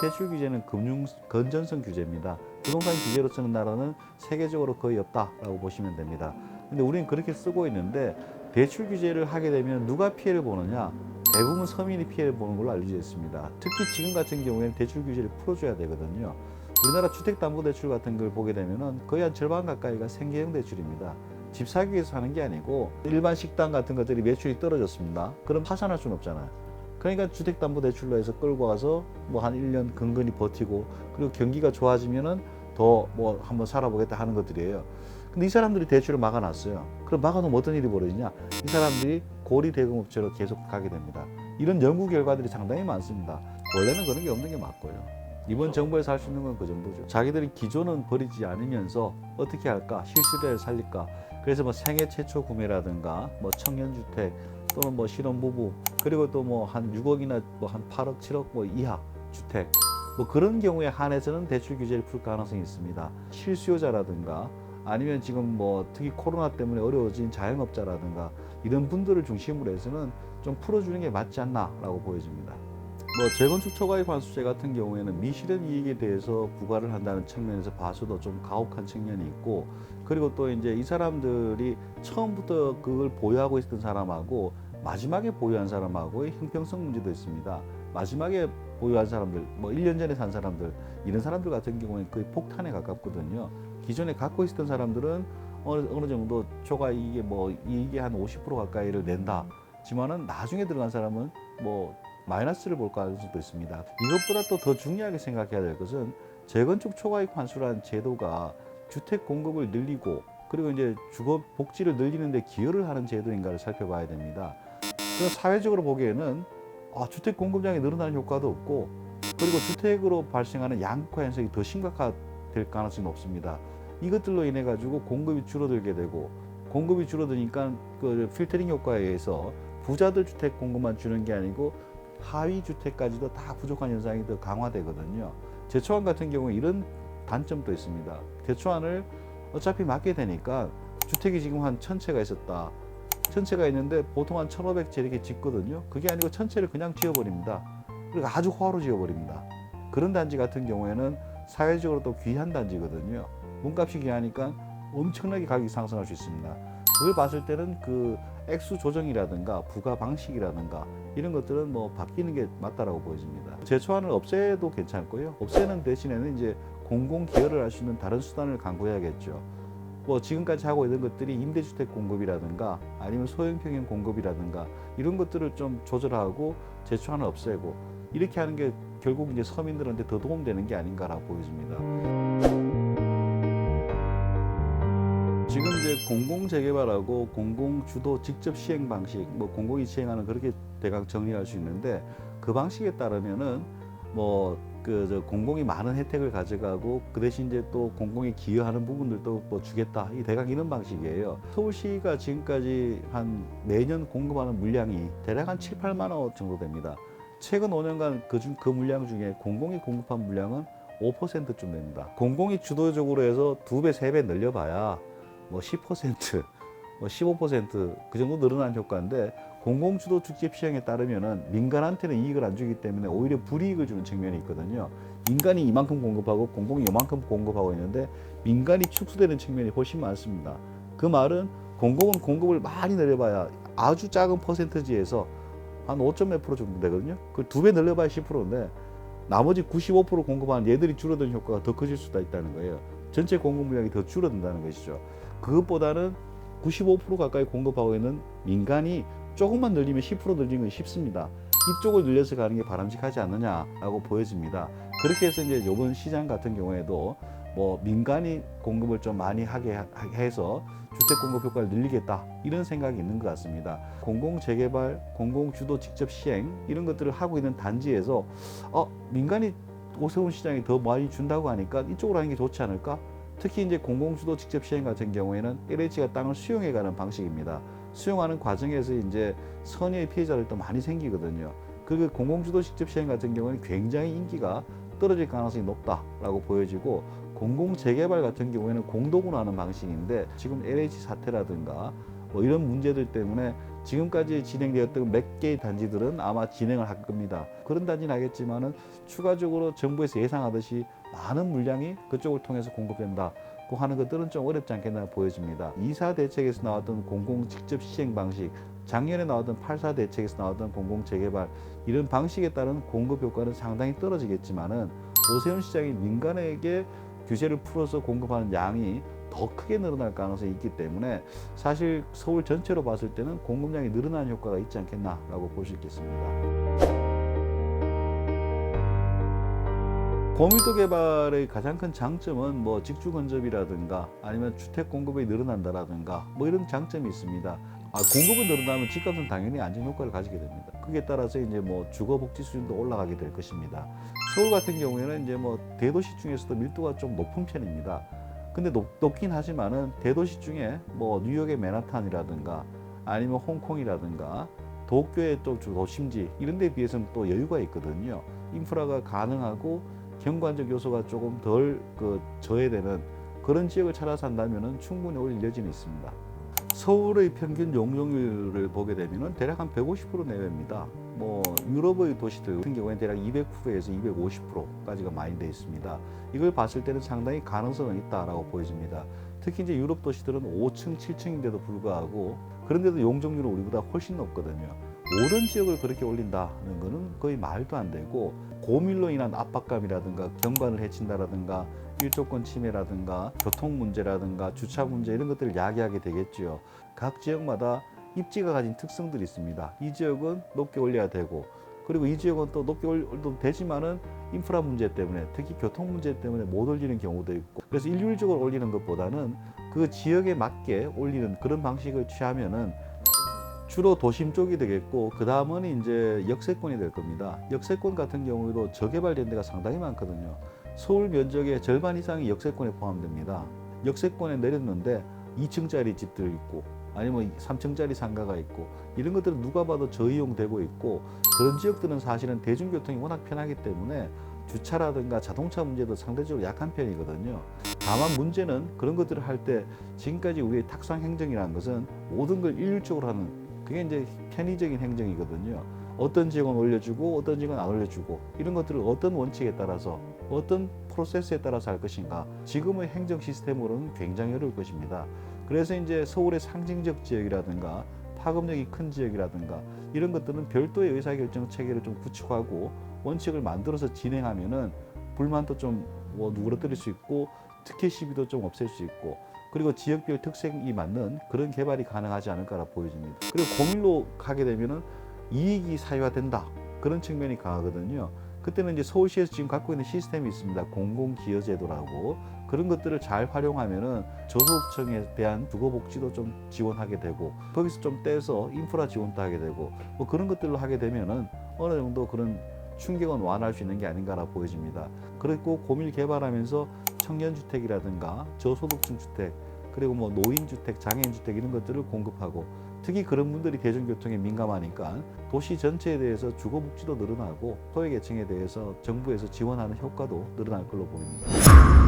대출 규제는 금융 건전성 규제입니다. 부동산 규제로 쓰는 나라는 세계적으로 거의 없다라고 보시면 됩니다. 근데 우리는 그렇게 쓰고 있는데 대출 규제를 하게 되면 누가 피해를 보느냐? 대부분 서민이 피해를 보는 걸로 알려져 있습니다. 특히 지금 같은 경우에는 대출 규제를 풀어줘야 되거든요. 우리나라 주택담보대출 같은 걸 보게 되면은 거의 한 절반 가까이가 생계형 대출입니다. 집 사기 위해서 하는 게 아니고 일반 식당 같은 것들이 매출이 떨어졌습니다. 그럼 파산할 수는 없잖아요. 그러니까 주택담보대출로 해서 끌고 와서 뭐 한 1년 근근히 버티고 그리고 경기가 좋아지면은 더 뭐 한번 살아보겠다 하는 것들이에요. 근데 이 사람들이 대출을 막아놨어요. 그럼 막아놓으면 어떤 일이 벌어지냐? 이 사람들이 고리 대금업체로 계속 가게 됩니다. 이런 연구 결과들이 상당히 많습니다. 원래는 그런 게 없는 게 맞고요. 이번 정부에서 할 수 있는 건 그 정도죠. 자기들이 기존은 버리지 않으면서 어떻게 할까? 실시대를 살릴까? 그래서 뭐 생애 최초 구매라든가 뭐 청년주택 또는 뭐 신혼부부 그리고 또 뭐 한 6억이나 뭐 한 8억, 7억 뭐 이하 주택 뭐 그런 경우에 한해서는 대출 규제를 풀 가능성이 있습니다. 실수요자라든가 아니면 지금 뭐 특히 코로나 때문에 어려워진 자영업자라든가 이런 분들을 중심으로 해서는 좀 풀어주는 게 맞지 않나라고 보여집니다. 뭐 재건축 초과이익 환수제 같은 경우에는 미실현 이익에 대해서 부과를 한다는 측면에서 봐서도 좀 가혹한 측면이 있고 그리고 또 이제 이 사람들이 처음부터 그걸 보유하고 있었던 사람하고 마지막에 보유한 사람하고의 형평성 문제도 있습니다. 마지막에 보유한 사람들, 뭐 1년 전에 산 사람들, 이런 사람들 같은 경우에는 거의 폭탄에 가깝거든요. 기존에 갖고 있었던 사람들은 어느, 어느 정도 초과 이익에 뭐 이익의 한 50% 가까이를 낸다. 지만은 나중에 들어간 사람은 뭐 마이너스를 볼 가능성도 있습니다. 이것보다 또 더 중요하게 생각해야 될 것은 재건축 초과이익 환수라는 제도가 주택 공급을 늘리고 그리고 이제 주거 복지를 늘리는데 기여를 하는 제도인가를 살펴봐야 됩니다. 그럼 사회적으로 보기에는 아, 주택 공급량이 늘어나는 효과도 없고 그리고 주택으로 발생하는 양극화 현상이 더 심각화될 가능성이 높습니다. 이것들로 인해 가지고 공급이 줄어들게 되고 공급이 줄어드니까 그 필터링 효과에 의해서 부자들 주택 공급만 주는 게 아니고 하위 주택까지도 다 부족한 현상이 더 강화되거든요. 제초안 같은 경우에 이런 단점도 있습니다. 대초안을 어차피 맡게 되니까 주택이 지금 한 천 채가 있었다. 천 채가 있는데 보통 한 1,500채 이렇게 짓거든요. 그게 아니고 천 채를 그냥 지어버립니다. 그리고 아주 호화로 지어버립니다. 그런 단지 같은 경우에는 사회적으로 또 귀한 단지거든요. 몸값이 귀하니까 엄청나게 가격이 상승할 수 있습니다. 그걸 봤을 때는 그 액수 조정이라든가 부가 방식이라든가 이런 것들은 뭐 바뀌는 게 맞다라고 보여집니다. 제초안을 없애도 괜찮고요. 없애는 대신에는 이제 공공 기여를 할 수 있는 다른 수단을 강구해야겠죠. 뭐 지금까지 하고 있는 것들이 임대주택 공급이라든가 아니면 소형 평형 공급이라든가 이런 것들을 좀 조절하고 제초안을 없애고 이렇게 하는 게 결국 이제 서민들한테 더 도움되는 게 아닌가라고 보여집니다. 지금 이제 공공 재개발하고 공공 주도 직접 시행 방식, 뭐 공공이 시행하는 그렇게 대강 정리할 수 있는데 그 방식에 따르면은 뭐 그 저 공공이 많은 혜택을 가져가고 그 대신 이제 또 공공이 기여하는 부분들도 뭐 주겠다 이 대강 이런 방식이에요. 서울시가 지금까지 한 매년 공급하는 물량이 대략 한 7, 8만 원 정도 됩니다. 최근 5년간 그중 그 물량 중에 공공이 공급한 물량은 5%쯤 됩니다. 공공이 주도적으로 해서 두 배, 세 배 늘려봐야 뭐 10%, 뭐 15%그 정도 늘어난 효과인데 공공주도 직접 시행에 따르면은 민간한테는 이익을 안 주기 때문에 오히려 불이익을 주는 측면이 있거든요. 민간이 이만큼 공급하고 공공이 이만큼 공급하고 있는데 민간이 축소되는 측면이 훨씬 많습니다. 그 말은 공공은 공급을 많이 늘려봐야 아주 작은 퍼센트지에서 한 5점 몇 프로 정도 되거든요. 그두배 늘려봐야 10%인데 나머지 95% 공급하는 얘들이 줄어드는 효과가 더 커질 수도 있다는 거예요. 전체 공급 물량이 더 줄어든다는 것이죠. 그것보다는 95% 가까이 공급하고 있는 민간이 조금만 늘리면 10% 늘리는 건 쉽습니다. 이쪽을 늘려서 가는 게 바람직하지 않느냐라고 보여집니다. 그렇게 해서 이제 이번 시장 같은 경우에도 뭐 민간이 공급을 좀 많이 하게 하- 해서 주택 공급 효과를 늘리겠다 이런 생각이 있는 것 같습니다. 공공 재개발, 공공 주도 직접 시행 이런 것들을 하고 있는 단지에서 어 민간이 오세훈 시장이 더 많이 준다고 하니까 이쪽으로 하는 게 좋지 않을까? 특히 이제 공공주도 직접 시행 같은 경우에는 LH가 땅을 수용해 가는 방식입니다. 수용하는 과정에서 이제 선의의 피해자들도 많이 생기거든요. 그 공공주도 직접 시행 같은 경우는 굉장히 인기가 떨어질 가능성이 높다라고 보여지고 공공 재개발 같은 경우에는 공동으로 하는 방식인데 지금 LH 사태라든가 뭐 이런 문제들 때문에 지금까지 진행되었던 몇 개의 단지들은 아마 진행을 할 겁니다. 그런 단지는 하겠지만은 추가적으로 정부에서 예상하듯이 많은 물량이 그쪽을 통해서 공급된다. 고 하는 것들은 좀 어렵지 않겠나 보여집니다. 2사 대책에서 나왔던 공공 직접 시행 방식, 작년에 나왔던 8사 대책에서 나왔던 공공 재개발 이런 방식에 따른 공급 효과는 상당히 떨어지겠지만은 오세훈 시장이 민간에게 규제를 풀어서 공급하는 양이 더 크게 늘어날 가능성이 있기 때문에 사실 서울 전체로 봤을 때는 공급량이 늘어나는 효과가 있지 않겠나라고 볼 수 있겠습니다. 고밀도 개발의 가장 큰 장점은 뭐 직주 건접이라든가 아니면 주택 공급이 늘어난다라든가 뭐 이런 장점이 있습니다. 아, 공급이 늘어나면 집값은 당연히 안정 효과를 가지게 됩니다. 그에 따라서 이제 뭐 주거 복지 수준도 올라가게 될 것입니다. 서울 같은 경우에는 이제 뭐 대도시 중에서도 밀도가 좀 높은 편입니다. 근데 높, 높긴 하지만은 대도시 중에 뭐 뉴욕의 맨하탄이라든가 아니면 홍콩이라든가 도쿄의 또 주- 도심지 이런 데 비해서는 또 여유가 있거든요. 인프라가 가능하고 경관적 요소가 조금 덜 그 저해되는 그런 지역을 찾아서 한다면은 충분히 올릴 여지는 있습니다. 서울의 평균 용적률을 보게 되면은 대략 한 150% 내외입니다. 뭐 유럽의 도시들 같은 경우에는 대략 200%에서 250%까지가 많이 되어 있습니다. 이걸 봤을 때는 상당히 가능성은 있다라고 보여집니다. 특히 이제 유럽 도시들은 5층, 7층인데도 불구하고 그런데도 용적률은 우리보다 훨씬 높거든요. 모든 지역을 그렇게 올린다는 거는 거의 말도 안 되고 고밀로 인한 압박감이라든가 경관을 해친다라든가 일조권 침해라든가 교통 문제라든가 주차 문제 이런 것들을 야기하게 되겠지요. 각 지역마다 입지가 가진 특성들이 있습니다. 이 지역은 높게 올려야 되고 그리고 이 지역은 또 높게 올려도 되지만은 인프라 문제 때문에 특히 교통 문제 때문에 못 올리는 경우도 있고 그래서 일률적으로 올리는 것보다는 그 지역에 맞게 올리는 그런 방식을 취하면은 주로 도심 쪽이 되겠고 그 다음은 이제 역세권이 될 겁니다. 역세권 같은 경우에도 저개발된 데가 상당히 많거든요. 서울 면적의 절반 이상이 역세권에 포함됩니다. 역세권에 내렸는데 2층짜리 집들 있고 아니면 3층짜리 상가가 있고 이런 것들은 누가 봐도 저이용되고 있고 그런 지역들은 사실은 대중교통이 워낙 편하기 때문에 주차라든가 자동차 문제도 상대적으로 약한 편이거든요. 다만 문제는 그런 것들을 할 때 지금까지 우리의 탁상 행정이라는 것은 모든 걸 일률적으로 하는 그게 이제 편의적인 행정이거든요. 어떤 지역은 올려주고 어떤 지역은 안 올려주고 이런 것들을 어떤 원칙에 따라서 어떤 프로세스에 따라서 할 것인가 지금의 행정 시스템으로는 굉장히 어려울 것입니다. 그래서 이제 서울의 상징적 지역이라든가 파급력이 큰 지역이라든가 이런 것들은 별도의 의사결정 체계를 좀 구축하고 원칙을 만들어서 진행하면은 불만도 좀 뭐 누그러뜨릴 수 있고 특혜 시비도 좀 없앨 수 있고 그리고 지역별 특색이 맞는 그런 개발이 가능하지 않을까라 보여집니다. 그리고 고밀로 가게 되면은 이익이 사유화된다 그런 측면이 강하거든요. 그때는 이제 서울시에서 지금 갖고 있는 시스템이 있습니다. 공공기여제도라고 그런 것들을 잘 활용하면은 저소득층에 대한 주거복지도 좀 지원하게 되고 거기서 좀 떼서 인프라 지원도 하게 되고 뭐 그런 것들로 하게 되면은 어느 정도 그런 충격은 완화할 수 있는 게 아닌가라 보여집니다. 그리고 고밀 개발하면서 청년 주택이라든가 저소득층 주택 그리고 뭐 노인 주택, 장애인 주택 이런 것들을 공급하고 특히 그런 분들이 대중교통에 민감하니까 도시 전체에 대해서 주거복지도 늘어나고 소외계층에 대해서 정부에서 지원하는 효과도 늘어날 걸로 보입니다.